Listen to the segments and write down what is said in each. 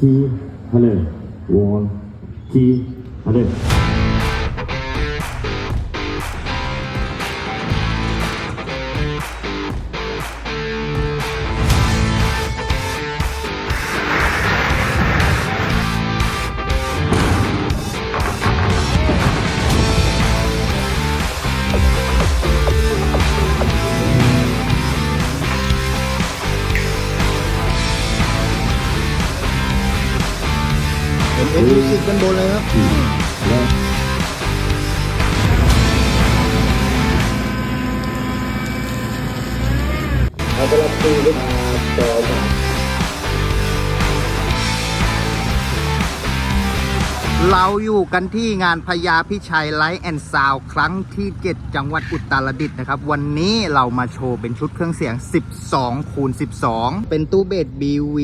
T 하늘 원 T 하늘 เป็นเอ็นยูสิกันบนเลยครับ.เอาจะรับตีขึ้อ เราอยู่กันที่งานพญาพิชัยไลท์แอนด์ซาวครั้งที่ 7 จังหวัดอุตรดิตถ์นะครับ วันนี้เรามาโชว์เป็นชุดเครื่องเสียง 12 คูณ 12 เป็นตู้เบส BV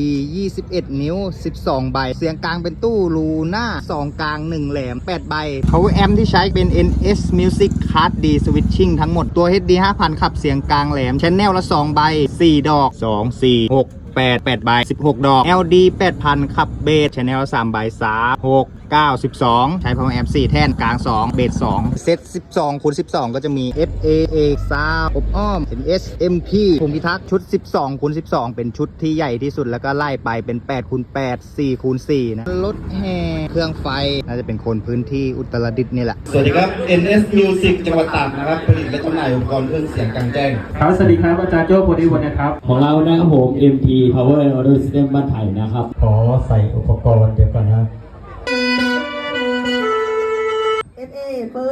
21 นิ้ว 12 ใบ เสียงกลางเป็นตู้ลูน่า 2 กลาง 1 แหลม 8 ใบ power amp ที่ใช้เป็น NS Music Card D Switching ทั้งหมด ตัว HD 5000 ขับเสียงกลางแหลม Channel ละ 2 ใบ 4 ดอก 2 4 6 8 8 ใบ 16 ดอก LD 8,000 ขับเบส Channel 3 ใบ 3 6 9 12 ใช้ Power Amp 4แท่นกลาง 2 เบส2 เซต 12คูณ12 ก็จะมี FAA ซาอบอ้อม NS MP ภูมิพิทักษ์ชุด 12คูณ12 เป็นชุดที่ใหญ่ที่สุดแล้วก็ไล่ไปเป็น8คูณ8 4คูณ4นะรถแห่เครื่องไฟ น่าจะเป็นคนพื้นที่อุตรดิตถ์นี่แหละ สวัสดีครับ NS Music จังหวัดตากนะครับ ผลิตและจำหน่ายอุปกรณ์เครื่องเสียงกลางแจ้ง ครับ สวัสดีครับอาจารย์โจ้โพธิวัฒน์นะครับ ของเรานะครับผม MT Power Audio System บ้านไผ่นะครับ ขอใส่อุปกรณ์เดี๋ยว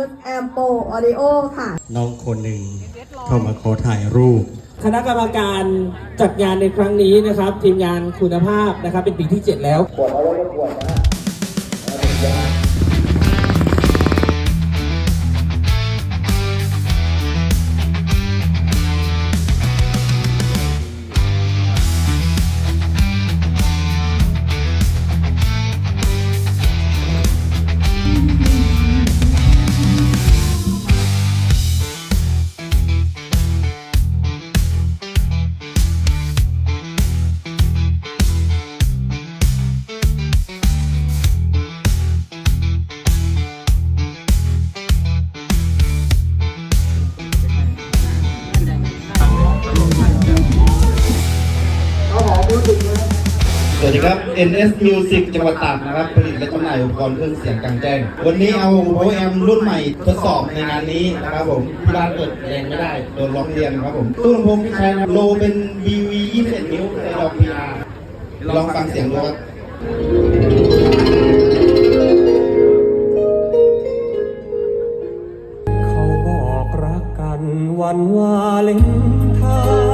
First Ampo Audio ค่ะ น้องคนหนึ่งเข้ามาขอถ่ายรูป คณะกรรมการจัดงานในครั้งนี้นะครับ ทีมงานคุณภาพนะครับ เป็นปีที่ 7 แล้วสวั สดีครับ NS Music จังหวัดตากนะครับ ผลิตและจำหน่ายอุปกรณ์เครื่องเสียงกลางแจ้ง วันนี้เอา Power Amp รุ่นใหม่ทดสอบในงานนี้นะครับผมที่บ้านเปิดแรงไม่ได้ โดนล็อกเรียนครับผม ตู้ลำโพงที่ใช้นะโลเป็น BV 21นิ้วในดอก PR ลองฟังเสียงดูครับเขาบอกรักกันวันวาเลนไทน์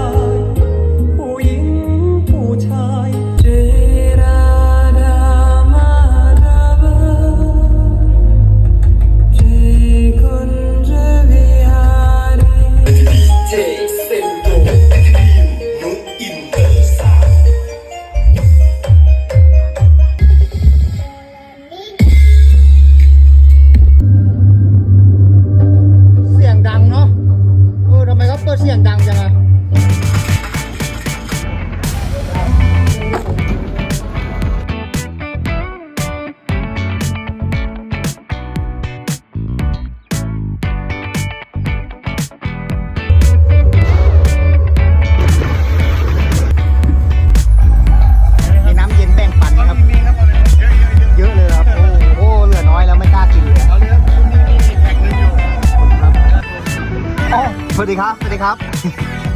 ดีครับ สวัสดีครับ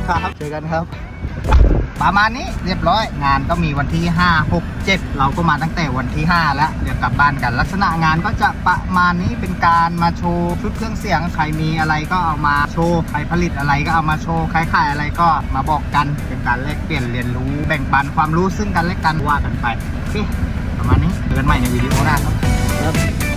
ครับ เจอกันครับ ประมาณนี้เรียบร้อย งานก็มีวันที่ 5 6 7 เราก็มาตั้งแต่วันที่ 5 แล้ว เดี๋ยวกลับบ้านกัน ลักษณะงานก็จะประมาณนี้เป็นการมาโชว์ชุดเครื่องเสียง ใครมีอะไรก็เอามาโชว์ ใครผลิตอะไรก็เอามาโชว์ใครขายอะไรก็มาบอกกัน เป็นการแลกเปลี่ยนเรียนรู้ แบ่งปันความรู้ซึ่งกันและกันว่ากันไป โอเค ประมาณนี้เจอกันใหม่ในวิดีโอหน้าครับ